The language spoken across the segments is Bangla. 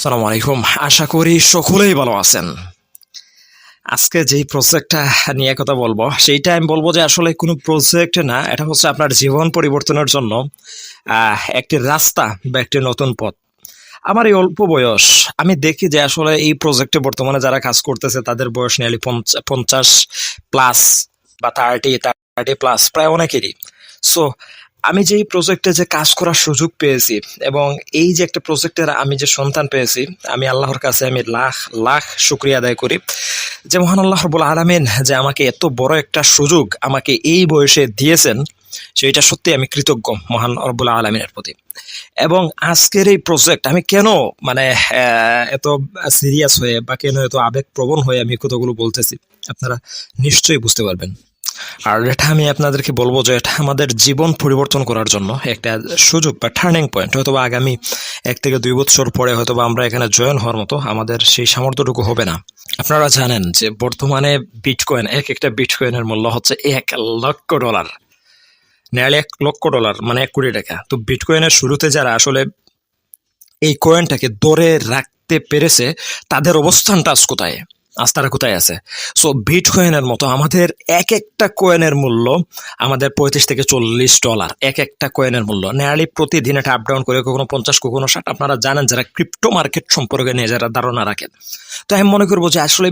আসসালামু আলাইকুম। আশা করি সকলেই ভালো আছেন। আজকে যেই প্রজেক্টটা নিয়ে কথা বলব, সেইটা আমি বলব যে আসলে কোনো প্রজেক্ট না, এটা হচ্ছে আপনার জীবন পরিবর্তনের জন্য একটি রাস্তা বা একটি নতুন পথ। আমার এই অল্প বয়স, আমি দেখি যে আসলে এই প্রজেক্টে বর্তমানে যারা কাজ করতেছে, তাদের বয়স নিয়ালি পঞ্চাশ প্লাস বা থার্টি থার্টি প্লাস প্রায় অনেকেরই। সো আমি যে প্রজেক্টে যে কাজ করার সুযোগ পেয়েছি এবং এই যে একটা প্রজেক্টের আমি যে সন্তান পেয়েছি, আমি আল্লাহর কাছে আমি লাখ লাখ শুক্রিয়া আদায় করি যে মহান আল্লাহ রবুল আলমিন যে আমাকে এত বড় একটা সুযোগ আমাকে এই বয়সে দিয়েছেন সেইটা সত্যি আমি কৃতজ্ঞ মহান রব্বুল আলমিনের প্রতি। এবং আজকের এই প্রজেক্ট আমি কেন মানে এত সিরিয়াস হয়ে বা কেন এত আবেগপ্রবণ হয়ে আমি কতগুলো বলতেছি, আপনারা নিশ্চয়ই বুঝতে পারবেন। আর এটা আমি আপনাদেরকে বলব যে এটা আমাদের জীবন পরিবর্তন করার জন্য একটা সুযোগ বা টার্নিং পয়েন্ট হয়তো বা আগামী এক থেকে দুই বছর পরে হয়তো বা আমরা এখানে জয়েন হওয়ার মতো আমাদের সেই সামর্থ্যটুকু হবে না। আপনারা জানেন যে বর্তমানে বিটকয়েন এক একটা বিটকয়েনের মূল্য হচ্ছে এক লক্ষ ডলার নেয়ালি এক লক্ষ ডলার মানে এক কোটি টাকা। তো বিটকয়েনের শুরুতে যারা আসলে এই কয়েনটাকে ধরে রাখতে পেরেছে, তাদের অবস্থানটা আজ কোথায়? আজ তারা কোথায় আছে? সো বিট কয়েনের মতো আমাদের এক একটা কয়েনের মূল্য আমাদের পঁয়ত্রিশ থেকে চল্লিশ ডলার এক একটা কয়েনের মূল্য। নেয়ালি প্রতিদিন এটা আপ ডাউন করে কখনো পঞ্চাশ, কখনো ষাট। আপনারা জানেন যারা ক্রিপ্টো মার্কেট সম্পর্কে নিয়ে যারা ধারণা রাখেন। তো আমি মনে করব যে আসলে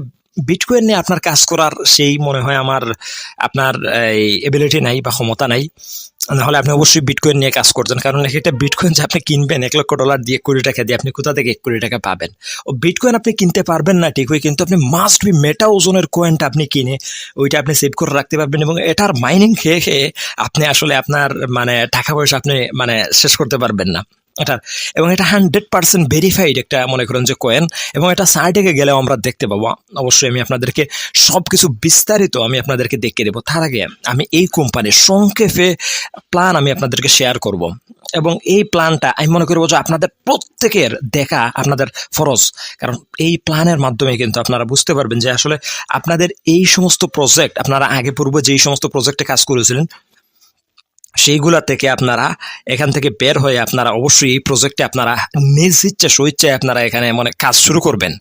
বিটকয়েন নিয়ে আপনার কাজ করার সেই মনে হয় আমার, আপনার এই এবিলিটি নাই বা ক্ষমতা নাই। নাহলে আপনি অবশ্যই বিটকয়েন নিয়ে কাজ করছেন কারণ একটা বিটকয়েন যে আপনি কিনবেন, এক লক্ষ ডলার দিয়ে কোটি টাকা দিয়ে আপনি কোথা থেকে এক কোটি টাকা পাবেন? ও বিটকয়েন আপনি কিনতে পারবেন না ঠিকই, কিন্তু আপনি মাস্ট বি মেটা ওজনের কয়েনটা আপনি কিনে ওইটা আপনি সেভ করে রাখতে পারবেন এবং এটার মাইনিং খেয়ে খেয়ে আপনি আসলে আপনার মানে টাকা পয়সা আপনি মানে শেষ করতে পারবেন না। এটা। এবং এটা হান্ড্রেড পার্সেন্ট ভেরিফাইড একটা মনে করেন যে কয়েন এবং এটা সাইডে গেলেও আমরা দেখতে পাবো। অবশ্যই আমি আপনাদেরকে সব কিছু বিস্তারিত আমি আপনাদেরকে দেখিয়ে দেবো। তার আগে আমি এই কোম্পানির সংক্ষেপে প্ল্যান আমি আপনাদেরকে শেয়ার করব। এবং এই প্ল্যানটা আমি মনে করব যে আপনাদের প্রত্যেকের দেখা আপনাদের ফরজ। কারণ এই প্ল্যানের মাধ্যমে কিন্তু আপনারা বুঝতে পারবেন যে আসলে আপনাদের এই সমস্ত প্রজেক্ট আপনারা আগে পূর্বে যেই সমস্ত প্রজেক্টে কাজ করেছিলেন সেইগুলা থেকে আপনারা এখান থেকে বের হয়ে আপনারা অবশ্যই এই প্রজেক্টে আপনারা নিজ ইচ্ছে স্বইচ্ছায় আপনারা এখানে মানে কাজ শুরু করবেন।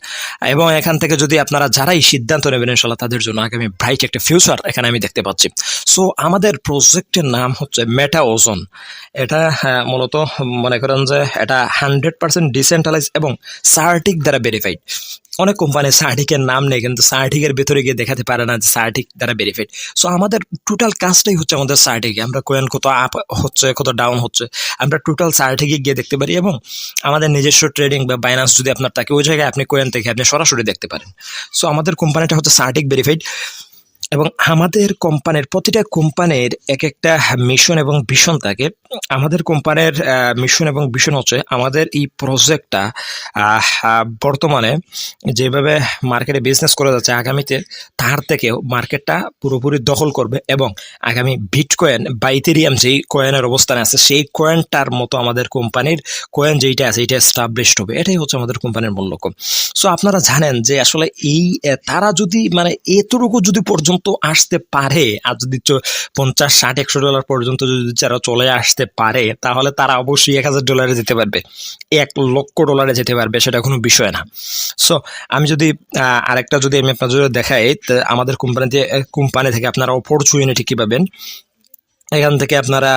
এবং এখান থেকে যদি আপনারা যারাই সিদ্ধান্ত নেবেন ইনশাল্লাহ তাদের জন্য আগামী ব্রাইট একটা ফিউচার এখানে আমি দেখতে পাচ্ছি। সো আমাদের প্রজেক্টের নাম হচ্ছে মেটা ওজন এটা হ্যাঁ, মূলত মনে করেন যে এটা হান্ড্রেড পার্সেন্ট ডিসেন্ট্রালাইজ এবং সার্টিক দ্বারা ভেরিফাইড অনেক কোম্পানি সার্টিকের নাম নেই, কিন্তু সার্টিকের ভিতরে গিয়ে দেখাতে পারে না যে সার্টিক দ্বারা ভেরিফাইড সো আমাদের টোটাল কাজটাই হচ্ছে আমাদের সার্টিকে আমরা কোয়েন কত আপ হচ্ছে, কত ডাউন হচ্ছে, আমরা টোটাল সার্টিকে গিয়ে দেখতে পারি এবং আমাদের নিজস্ব ট্রেডিং বা বাইন্যান্স যদি আপনার থাকে, ওই জায়গায় আপনি কোয়েন থেকে আপনি সরাসরি দেখতে পারেন। সো আমাদের কোম্পানিটা হচ্ছে সার্টিক বেনিফিট এবং আমাদের কোম্পানির প্রতিটা কোম্পানির এক একটা মিশন এবং ভিশন থাকে। আমাদের কোম্পানির মিশন এবং ভিশন হচ্ছে আমাদের এই প্রজেক্টটা বর্তমানে যেভাবে মার্কেটে বিজনেস করে যাচ্ছে আগামীতে, তার থেকেও মার্কেটটা পুরোপুরি দখল করবে এবং আগামী বিটকয়েন বা ইথেরিয়াম যেই কয়েনের অবস্থানে আছে, সেই কয়েনটার মতো আমাদের কোম্পানির কয়েন যেইটা আছে এইটা এস্টাবলিশড হবে। এটাই হচ্ছে আমাদের কোম্পানির মূল লক্ষ্য। সো আপনারা জানেন যে আসলে এই তারা যদি মানে এতটুকু যদি পর্যন্ত আসতে পারে, আর যদি পঞ্চাশ, ষাট, একশো ডলার পর্যন্ত যদি যারা চলে আসতে পারে, তাহলে তারা অবশ্যই এক হাজার ডলারে যেতে পারবে। এক লক্ষ ডলারে যেতে পারবে, সেটা কোনো বিষয় না। সো আমি যদি আরেকটা যদি আমি আপনার দেখাই আমাদের কোম্পানিতে কোম্পানি থেকে আপনারা অপরচুনিটি কী পাবেন? এখান থেকে আপনারা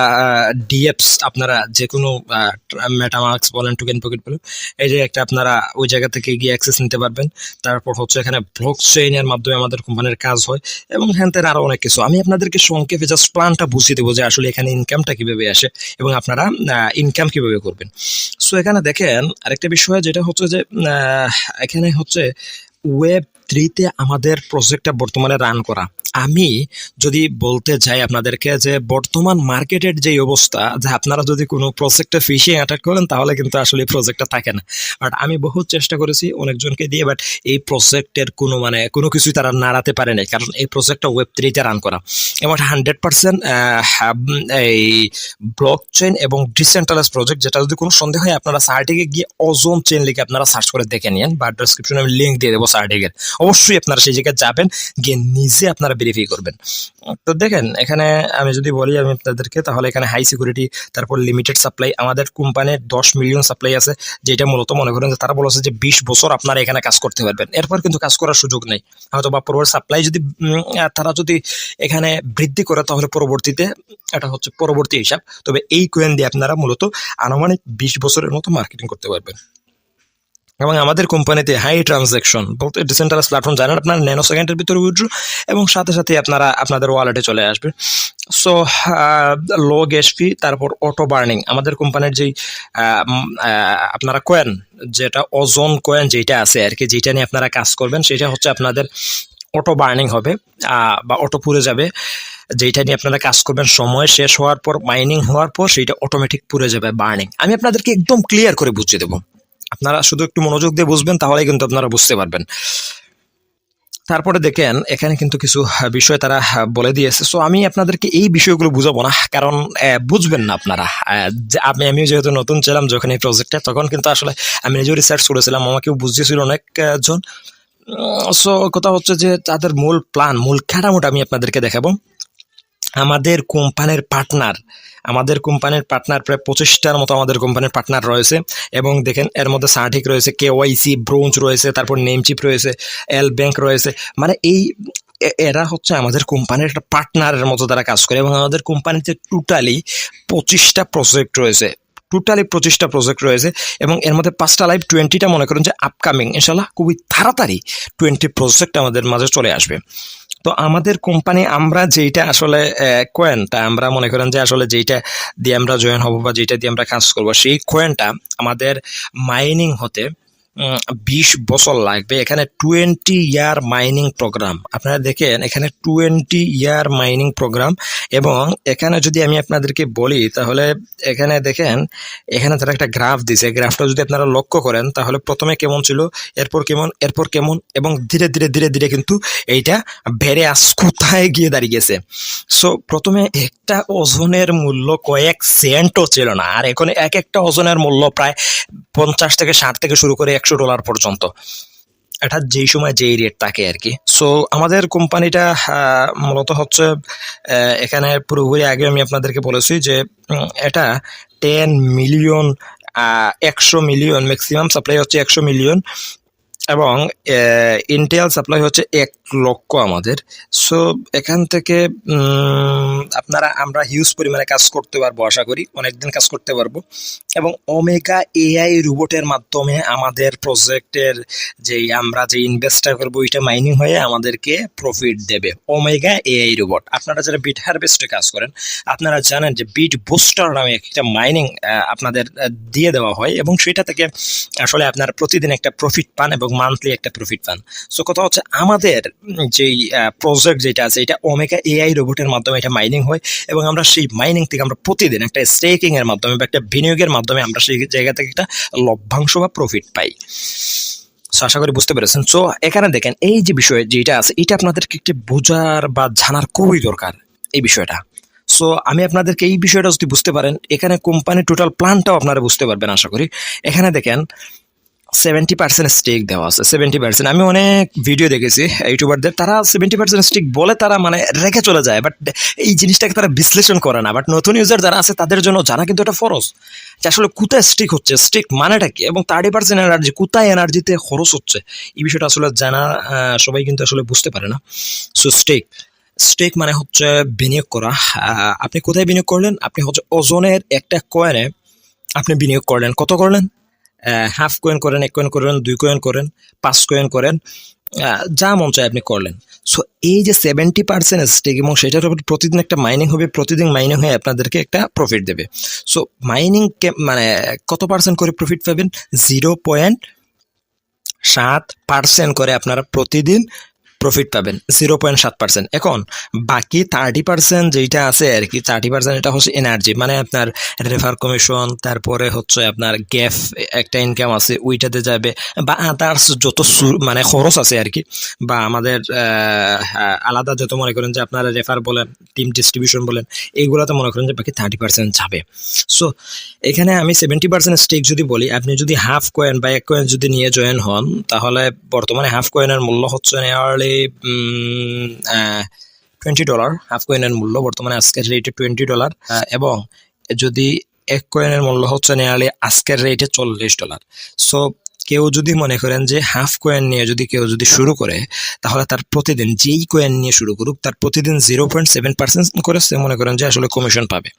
ডিএপস আপনারা যে কোনো মেটামার্কস বলেন টোকেন পকেট বলেন, এই যে একটা আপনারা ওই জায়গা থেকে গিয়ে অ্যাক্সেস নিতে পারবেন। তারপর হচ্ছে এখানে ব্লক চেইনের মাধ্যমে আমাদের কোম্পানির কাজ হয় এবং হ্যান তেন আরও অনেক কিছু। আমি আপনাদেরকে সংক্ষেপে জাস্ট প্ল্যানটা বুঝিয়ে দেবো যে আসলে এখানে ইনকামটা কীভাবে আসে এবং আপনারা ইনকাম কীভাবে করবেন। সো এখানে দেখেন আরেকটা বিষয় যেটা হচ্ছে যে এখানে হচ্ছে ওয়েব থ্রিতে আমাদের প্রজেক্টটা বর্তমানে রান করা। আমি যদি বলতে যাই আপনাদেরকে যে বর্তমান মার্কেটের যে অবস্থা, যে আপনারা যদি কোনো প্রজেক্টে ফিশিং অ্যাটাক করেন, তাহলে কিন্তু আসলে প্রজেক্টটা থাকে না। বাট আমি বহুত চেষ্টা করেছি অনেকজনকে দিয়ে বাট এই প্রজেক্টের কোনো মানে কোনো কিছুই তারা নাড়াতে পারে নাই। কারণ এই প্রজেক্টটা ওয়েব থ্রিতে রান করা। এবং হান্ড্রেড পার্সেন্ট এই ব্লক চেইন এবং ডিসেন্ট্রালাইজ প্রজেক্ট যেটা যদি কোনো সন্দেহ হয়, আপনারা সার্টিকে গিয়ে ওজন চেইন লিখে আপনারা সার্চ করে দেখে নিন বা ডিসক্রিপশনে আমি লিঙ্ক দিয়ে দেবো সার্টিকের অবশ্যই আপনারা সেই জায়গায় যাবেন, গিয়ে নিজে আপনারা ভেরিফাই করবেন। তো দেখেন, এখানে আমি যদি বলি আমি আপনাদেরকে, তাহলে এখানে হাই সিকিউরিটি তারপর লিমিটেড সাপ্লাই আমাদের কোম্পানির দশ মিলিয়ন সাপ্লাই আছে, যেটা মূলত মনে করেন যে তারা বলেছে যে বিশ বছর আপনারা এখানে কাজ করতে পারবেন। এরপর কিন্তু কাজ করার সুযোগ নেই। হয়তো বা পূর্বের সাপ্লাই যদি তারা যদি এখানে বৃদ্ধি করে, তাহলে পরবর্তীতে এটা হচ্ছে পরবর্তী হিসাব। তবে এই কোয়েন দিয়ে আপনারা মূলত আনুমানিক বিশ বছরের মতো মার্কেটিং করতে পারবেন। এবং আমাদের কোম্পানিতে হাই ট্রানজ্যাকশন বলতে ডিসেন্ট্রালাইজ প্ল্যাটফর্ম জানেন আপনার? ন্যানো সেকেন্ডের ভিতরে উইথড্র এবং সাথে সাথে আপনারা, আপনাদের ওয়ালেটে চলে আসবে। সো লো গ্যাস ফি তারপর অটো বার্নিং আমাদের কোম্পানির যেই আপনারা কয়েন যেটা ওজন কয়েন যেটা আছে আর কি যেটা নিয়ে আপনারা কাজ করবেন, সেটা হচ্ছে আপনাদের অটো বার্নিং হবে বা অটো পুড়ে যাবে। যেটা নিয়ে আপনারা কাজ করবেন, সময় শেষ হওয়ার পর মাইনিং হওয়ার পর, সেইটা অটোমেটিক পুড়ে যাবে বার্নিং আমি আপনাদেরকে একদম ক্লিয়ার করে বুঝিয়ে দেবো। আপনারা শুধু একটু মনোযোগ দিয়ে বুঝবেন তাহলে কিন্তু আপনারা বুঝতে পারবেন। তারপরে দেখেন এখানে কিন্তু কিছু বিষয় তারা বলে দিয়েছে। সো আমি আপনাদেরকে এই বিষয়গুলো বুঝাবো না কারণ বুঝবেন না আপনারা। আমি আমিও যেহেতু নতুন ছিলাম যখন এই প্রজেক্টে তখন কিন্তু আসলে আমি নিজেও রিসার্চ করেছিলাম আমাকেও বুঝিয়েছিল অনেক আহ, জন। সো কথা হচ্ছে যে তাদের মূল প্ল্যান মূল কাঠামোটা আমি আপনাদেরকে দেখাবো। আমাদের কোম্পানির পার্টনার আমাদের কোম্পানির পার্টনার প্রায় পঁচিশটার মতো আমাদের কোম্পানির পার্টনার রয়েছে। এবং দেখেন, এর মধ্যে সার্টিক রয়েছে কে ওয়াইসি ব্রোঞ্জ রয়েছে, তারপর নেমচিপ রয়েছে এল ব্যাংক রয়েছে। মানে এই এরা হচ্ছে আমাদের কোম্পানির একটা পার্টনারের মতো তারা কাজ করে। এবং আমাদের কোম্পানিতে টোটালি পঁচিশটা প্রজেক্ট রয়েছে। টোটালি পঁচিশটা প্রজেক্ট রয়েছে। এবং এর মধ্যে পাঁচটা লাইভ টোয়েন্টিটা মনে করেন যে আপকামিং ইনশাল্লাহ খুবই তাড়াতাড়ি টোয়েন্টি প্রজেক্ট আমাদের মাঝে চলে আসবে। তো আমাদের কোম্পানি আমরা যেইটা আসলে কোয়েনটা আমরা মনে করেন যে আসলে যেইটা দিয়ে আমরা জয়েন হব বা যেইটা দিয়ে আমরা কাজ করব, সেই কোয়েনটা আমাদের মাইনিং হতে বিশ বছর লাগবে। এখানে টোয়েন্টি ইয়ার মাইনিং প্রোগ্রাম আপনারা দেখেন, এখানে টোয়েন্টি ইয়ার মাইনিং প্রোগ্রাম এবং এখানে যদি আমি আপনাদেরকে বলি, তাহলে এখানে দেখেন, এখানে তারা একটা গ্রাফ দিছে। গ্রাফটা যদি আপনারা লক্ষ্য করেন, তাহলে প্রথমে কেমন ছিল, এরপর কেমন এরপর কেমন এবং ধীরে ধীরে ধীরে ধীরে কিন্তু এইটা বেড়ে আস, কোথায় গিয়ে দাঁড়িয়েছে সো প্রথমে একটা ওজনের মূল্য কয়েক সেন্টও ছিল না। আর এখন এক একটা ওজনের মূল্য প্রায় পঞ্চাশ থেকে ষাট থেকে শুরু করে একশো ডলার পর্যন্ত। এটা যেই সময় যেই রেট থাকে আর কি। সো আমাদের কোম্পানিটা মূলত হচ্ছে এখানে পুরোপুরি আগে আমি আপনাদেরকে বলেছি যে এটা টেন মিলিয়ন একশো মিলিয়ন ম্যাক্সিমাম সাপ্লাই হচ্ছে একশো মিলিয়ন এবং ইন্টেল সাপ্লাই হচ্ছে এক লক্ষ আমাদের। সো এখান থেকে আপনারা, আমরা হিউজ পরিমাণে কাজ করতে পারব, আশা করি। অনেকদিন কাজ করতে পারব। এবং ওমেগা এআই রোবটের মাধ্যমে আমাদের প্রজেক্টের যে, আমরা যে ইনভেস্টটা করব, ওইটা মাইনিং হয়ে আমাদেরকে প্রফিট দেবে। ওমেগা এআই রোবট আপনারা যারা বিট হারভেস্টে কাজ করেন, আপনারা জানেন যে বিট বুস্টার নামে একটা মাইনিং আপনাদের দিয়ে দেওয়া হয়। এবং সেটা থেকে আসলে আপনারা প্রতিদিন একটা প্রফিট পান এবং মান্থলি একটা প্রফিট পান। সো কথা হচ্ছে আমাদের যেই প্রজেক্ট যেটা আছে, এটা ওমেগা এআই রোবটের মাধ্যমে এটা মাইনিং হয় এবং আমরা সেই মাইনিং থেকে আমরা প্রতিদিন একটা স্টেকিং এর মাধ্যমে বা একটা বিনিয়োগের মাধ্যমে আমরা সেই জায়গা থেকে একটা লভ্যাংশ বা প্রফিট পাই। সো আশা করি বুঝতে পেরেছেন। সো এখানে দেখেন, এই যে বিষয় যেটা আছে, এটা আপনাদেরকে একটু বোঝার বা জানার খুবই দরকার এই বিষয়টা। সো আমি আপনাদেরকে এই বিষয়টা যদি বুঝতে পারেন, এখানে কোম্পানির টোটাল প্ল্যানটাও আপনারা বুঝতে পারবেন, আশা করি। এখানে দেখেন সেভেন্টি পার্সেন্ট স্টেক দেওয়া আছে সেভেন্টি পার্সেন্ট আমি অনেক ভিডিও দেখেছি ইউটিউবারদের তারা সেভেন্টি পার্সেন্ট স্টেক বলে তারা মানে রেখে চলে যায় বাট এই জিনিসটাকে তারা বিশ্লেষণ করে না। বাট নতুন ইউজার যারা আছে, তাদের জন্য জানা কিন্তু এটা ফরজ, যে আসলে কোথায় স্টিক হচ্ছে স্টিক মানেটা কি? এবং থার্টি পার্সেন্ট এনার্জি কোথায় এনার্জিতে খরচ হচ্ছে? এই বিষয়টা আসলে জানা সবাই কিন্তু আসলে বুঝতে পারে না। সো স্টেক স্টেক মানে হচ্ছে বিনিয়োগ করা। আপনি কোথায় বিনিয়োগ করলেন? আপনি হচ্ছে ওজনের একটা কয়েনে আপনি বিনিয়োগ করলেন। কত করলেন? হাফ কয়েন করেন, এক কয়েন করেন, দুই কয়েন করেন, পাঁচ কয়েন করেন যা মন চায় আপনি করলেন। সো এই যে সেভেন্টি পার্সেন্ট স্টেক এবং সেটার উপর প্রতিদিন একটা মাইনিং হবে, প্রতিদিন মাইনিং হয়ে আপনাদেরকে একটা প্রফিট দেবে। সো মাইনিং মানে কত পার্সেন্ট করে প্রফিট পাবেন? জিরো পয়েন্ট সাত পার্সেন্ট করে আপনারা প্রতিদিন প্রফিট পাবেন জিরো পয়েন্ট সাত পার্সেন্ট এখন, বাকি থার্টি পার্সেন্ট যেটা আছে আর কি থার্টি পার্সেন্ট এটা হচ্ছে এনার্জি মানে আপনার রেফার কমিশন তারপরে হচ্ছে আপনার গ্যাফ একটা ইনকাম আছে, ওইটাতে যাবে, বা আদার্স যত মানে খরচ আছে আর কি, বা আমাদের আলাদা যত মনে করেন যে আপনারা রেফার বলেন টিম ডিস্ট্রিবিউশন বলেন এইগুলোতে মনে করেন যে বাকি থার্টি পার্সেন্ট যাবে। সো এখানে আমি সেভেন্টি পার্সেন্ট স্টেক যদি বলি, আপনি যদি হাফ কয়েন বা এক কয়েন যদি নিয়ে জয়েন হন, তাহলে বর্তমানে হাফ কয়েনের মূল্য হচ্ছে নিয়ারলি টোয়েন্টি ডলার হাফ কয়েনের মূল্য বর্তমানে আজকের রেটে টোয়েন্টি ডলার এবং যদি এক কয়েনের মূল্য হচ্ছে নিয়ারলি আজকের রেটে চল্লিশ ডলার সো কেউ যদি মনে করেন যে হাফ কয়েন নিয়ে যদি কেউ যদি শুরু করে, তাহলে তার প্রতিদিন যেই কয়েন নিয়ে শুরু করুক, তার প্রতিদিন জিরো পয়েন্ট সেভেন পার্সেন্ট করে সে মনে করেন যে আসলে কমিশন পাবে।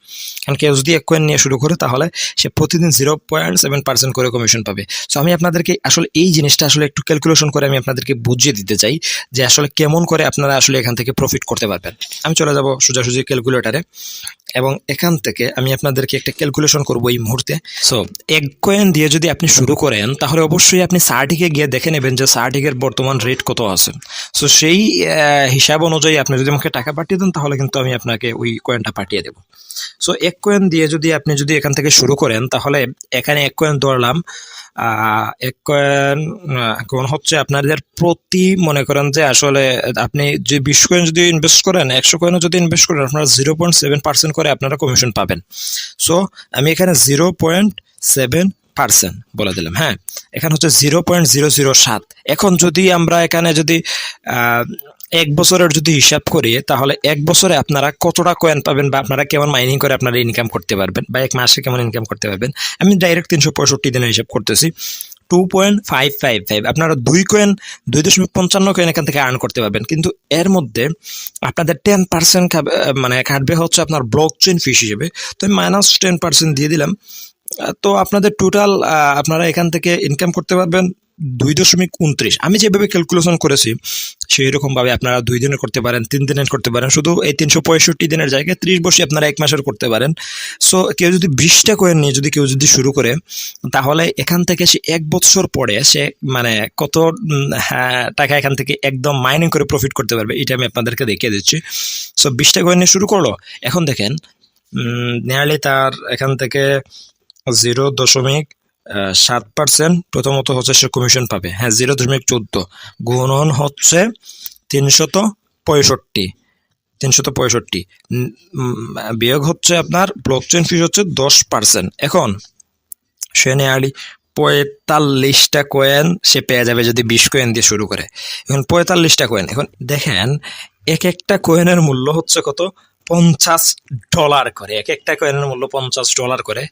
কারণ কেউ যদি এক কয়েন নিয়ে শুরু করে, তাহলে সে প্রতিদিন জিরো পয়েন্ট সেভেন পার্সেন্ট করে কমিশন পাবে। সো আমি আপনাদেরকে আসলে এই জিনিসটা আসলে একটু ক্যালকুলেশন করে আমি আপনাদেরকে বুঝিয়ে দিতে চাই যে আসলে কেমন করে আপনারা আসলে এখান থেকে প্রফিট করতে পারবেন। আমি চলে যাব সোজাসুজি ক্যালকুলেটারে এবং এখান থেকে আমি আপনাদেরকে একটা ক্যালকুলেশন করব এই মুহূর্তে। সো এক কয়েন দিয়ে যদি আপনি শুরু করেন, তাহলে অবশ্যই আপনি সার্টিকে গিয়ে দেখে নেবেন যে সার্টিকের বর্তমান রেট কত আছে। সো সেই হিসাব অনুযায়ী আপনি যদি আমাকে টাকা পাঠিয়ে দেন, তাহলে কিন্তু আমি আপনাকে ওই কয়েনটা পাঠিয়ে দেবো। সো এক কয়েন দিয়ে যদি আপনি যদি এখান থেকে শুরু করেন, তাহলে এখানে এক কয়েন ধরলাম এক কয়েন কোন হচ্ছে আপনাদের প্রতি মনে করেন যে আসলে আপনি যে বিশ কয়েন যদি ইনভেস্ট করেন, একশো কয়েনও যদি ইনভেস্ট করেন, আপনারা জিরো পয়েন্ট সেভেন পার্সেন্ট করে আপনারা কমিশন পাবেন। সো আমি এখানে জিরো পয়েন্ট সেভেন পার্সেন্ট বলে দিলাম হ্যাঁ? এখানে হচ্ছে জিরো পয়েন্ট জিরো জিরো সাত। এখন যদি আমরা এখানে যদি এক বছরের যদি হিসাব করি, তাহলে এক বছরে আপনারা কতটা কয়েন পাবেন বা আপনারা কেমন মাইনিং করে আপনারা ইনকাম করতে পারবেন বা এক মাসে কেমন ইনকাম করতে পারবেন? আমি ডাইরেক্ট তিনশো পঁয়ষট্টি দিনের হিসাব করতেছি। Two point five five five আপনারা দুই কয়েন দুই দশমিক পঞ্চান্ন কয়েন এখান থেকে আর্ন করতে পারবেন। কিন্তু এর মধ্যে আপনাদের টেন পার্সেন্ট মানে কাটবে হচ্ছে আপনার ব্লক চেন ফিস হিসেবে। তো আমি মাইনাস টেন পার্সেন্ট দিয়ে দিলাম। তো আপনাদের টোটাল আপনারা এখান থেকে ইনকাম করতে পারবেন দুই দশমিক উনত্রিশ। আমি যেভাবে ক্যালকুলেশন করেছি সেই রকমভাবে আপনারা দুই দিনের করতে পারেন তিন দিনের করতে পারেন। শুধু এই তিনশো পঁয়ষট্টি দিনের জায়গায় ত্রিশ বসে আপনারা এক মাসের করতে পারেন। সো কেউ যদি বিশটা কয়েন নিয়ে যদি কেউ যদি শুরু করে তাহলে এখান থেকে সে এক বছর পরে সে মানে কত হ্যাঁ, টাকা এখান থেকে একদম মাইনিং করে প্রফিট করতে পারবে এটা আমি আপনাদেরকে দেখিয়ে দিচ্ছি। সো বিশটা কয়েন নিয়ে শুরু করল। এখন দেখেন নিয়ারলি তার এখান থেকে জিরো দশমিক সাত পার্সেন্ট প্রথমত হচ্ছে সে কমিশন পাবে। হ্যাঁ জিরো দশমিক চোদ্দ। গুণন হচ্ছে তিনশত পঁয়ষট্টি। তিনশত পঁয়ষট্টি। বিয়োগ হচ্ছে আপনার ব্লক চেন ফিস হচ্ছে দশ পার্সেন্ট এখন, সে নিয়ারলি পঁয়তাল্লিশটা কয়েন সে পেয়ে যাবে যদি বিশ কয়েন দিয়ে শুরু করে। এখন পঁয়তাল্লিশটা কয়েন এখন দেখেন, এক একটা কয়েনের মূল্য হচ্ছে কত? পঞ্চাশ ডলার করে, এক একটা কয়েনের মূল্য পঞ্চাশ ডলার করে।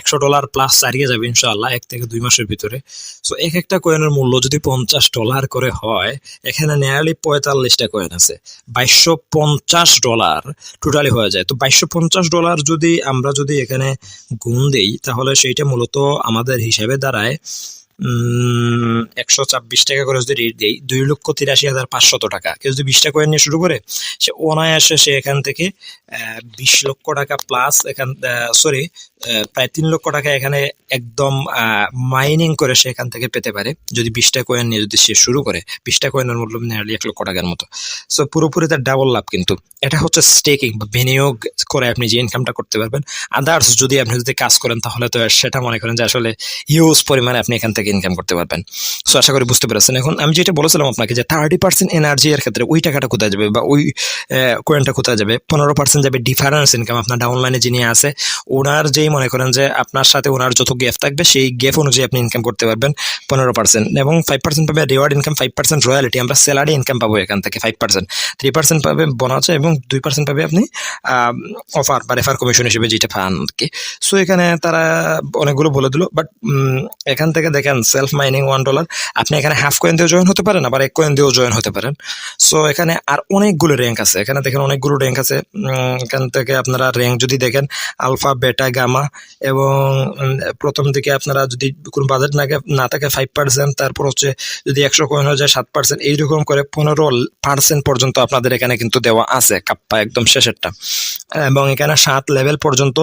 একশো ডলার প্লাস চারিয়ে যাবে ইনশাআল্লাহ এক থেকে দুই মাসের ভিতরে। সো এক একটা কয়েনের মূল্য যদি পঞ্চাশ ডলার করে হয়, এখানে নিয়ারলি পঁয়তাল্লিশটা কয়েন আছে। বাইশশো পঞ্চাশ ডলার টোটালি হয়ে যায়। তো বাইশশো পঞ্চাশ ডলার যদি আমরা যদি এখানে গুণ দিই, তাহলে সেইটা মূলত আমাদের হিসাবে দাঁড়ায় একশো ছাব্বিশ টাকা করে যদি রেট দেই, দুই লক্ষ তিরাশি হাজার পাঁচশত টাকা। কেউ যদি বিশটা কয়েন নিয়ে শুরু করে, সে অনায়াসে সে এখান থেকে বিশ লক্ষ টাকা প্লাস এখান সরি প্রায় তিন লক্ষ টাকা এখানে একদম মাইনিং করে সে এখান থেকে পেতে পারে। যদি বিশটা কয়েন নিয়ে যদি সে শুরু করে, বিশটা কয়েনের মূল্য নিয়ারলি এক লক্ষ টাকার মতো। সো পুরোপুরি তার ডাবল লাভ কিন্তু। এটা হচ্ছে স্টেকিং বা বিনিয়োগ করে আপনি যে ইনকামটা করতে পারবেন। আদার্স যদি আপনি যদি কাজ করেন, তাহলে তো সেটা মনে করেন যে আসলে হিউজ পরিমাণে আপনি এখান থেকে ইনকাম করতে পারবেন। সো আশা করি বুঝতে পেরেছেন। এখন আমি যেটা বলেছিলাম আপনাকে যে থার্টি পার্সেন্ট এনার্জি এর ক্ষেত্রে ওই টাকাটা কোথায় যাবে বা ওই কয়েনটা কোথায় যাবে? পনেরো পার্সেন্ট যাবে ডিফারেন্স ইনকাম আপনার ডাউনলাইনে যিনি আছে, ওনার যেই মনে করেন যে আপনার সাথে ওনার যত গ্যাপ থাকবে, সেই গ্যাপ অনুযায়ী আপনি ইনকাম করতে পারবেন পনেরো পার্সেন্ট এবং ফাইভ পার্সেন্ট পাবে reward income five percent royalty আমরা স্যালারি ইনকাম পাবো এখান থেকে ফাইভ পার্সেন্ট থ্রি পার্সেন্ট পাবে বোনাস এবং দুই পার্সেন্ট পাবে আপনি অফার বা রেফার কমিশন হিসেবে যেটা পান আর কি। সো এখানে তারা অনেকগুলো বলে দিল বাট এখান থেকে দেখেন সেলফ মাইনিং ওয়ান ডলার আপনি এখানে হাফ কয়েন দিয়েও জয়েন হতে পারেন, আবার এক কয়েন দিয়েও জয়েন হতে পারেন। সো এখানে আর অনেকগুলো র্যাঙ্ক আছে। এখানে দেখেন অনেকগুলো র্যাঙ্ক আছে। এখান থেকে আপনারা র্যাঙ্ক যদি দেখেন আলফা বেটা গামা এবং প্রথম দিকে আপনারা যদি কোনো বাজেট না না থাকে ফাইভ পার্সেন্ট তারপর হচ্ছে যদি একশো কয়েন হয়ে যায় সাত পার্সেন্ট এইরকম করে পনেরো পার্সেন্ট পর্যন্ত আপনাদের এখানে কিন্তু দেওয়া আছে, কাপ্পা একদম শেষেরটা। এবং এখানে সাত লেভেল পর্যন্ত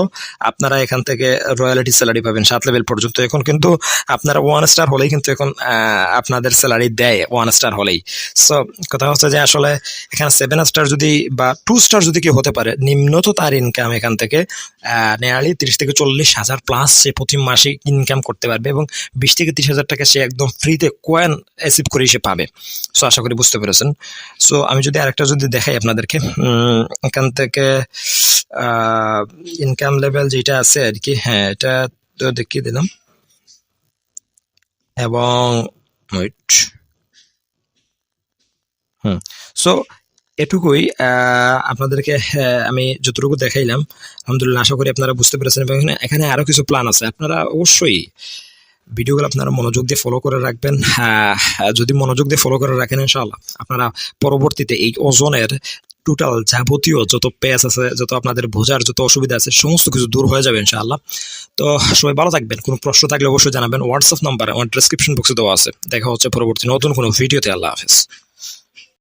আপনারা এখান থেকে রয়্যালিটি স্যালারি পাবেন, সাত লেভেল পর্যন্ত। এখন কিন্তু আপনারা ওয়ান স্টার হলেই কিন্তু এখন আপনাদের স্যালারি দেয় ওয়ান স্টার হলেই। সো কথা হচ্ছে যে আসলে এখানে সেভেন স্টার যদি বা টু স্টার যদি কেউ হতে পারে নিম্নত তার ইনকাম এখান থেকে নিয়ারলি তিরিশ থেকে চল্লিশ হাজার প্লাস সে প্রতি মাসে ইনকাম করতে পারবে এবং বিশ থেকে তিরিশ হাজার টাকা সে একদম ফ্রিতে কয়েন অ্যাসিভ করে সে পাবে। সো আশা করি বুঝতে পেরেছেন। সো আমি যদি আরেকটা যদি দেখাই আপনাদেরকে এখান থেকে ইনকাম লেভেল যেটা আছে আর কি হ্যাঁ এটা তো দেখিয়ে দিলাম। এবং ওয়েট হুম। সো এটুকুই আপনাদেরকে আমি যতটুকু দেখাইলাম আলহামদুলিল্লাহ আশা করি আপনারা বুঝতে পেরেছেন এবং এখানে- এখানে আরও কিছু প্ল্যান আছে। আপনারা অবশ্যই ভিডিওগুলো আপনারা মনোযোগ দিয়ে ফলো করে রাখবেন। হ্যাঁ, যদি মনোযোগ দিয়ে ফলো করে রাখেন ইনশাআল্লাহ আপনারা পরবর্তীতে এই ওজনের টোটাল যাবতীয় যত পেজ আছে, যত আপনাদের বোঝার যত অসুবিধা আছে, সমস্ত কিছু দূর হয়ে যাবে ইনশাআল্লাহ। তো সবাই ভালো থাকবেন। কোনো প্রশ্ন থাকলে অবশ্যই জানাবেন। হোয়াটসঅ্যাপ নাম্বার আমার ডিসক্রিপশন বক্সে দেওয়া আছে। দেখা হচ্ছে পরবর্তী নতুন কোনো ভিডিওতে আল্লাহ হাফেজ।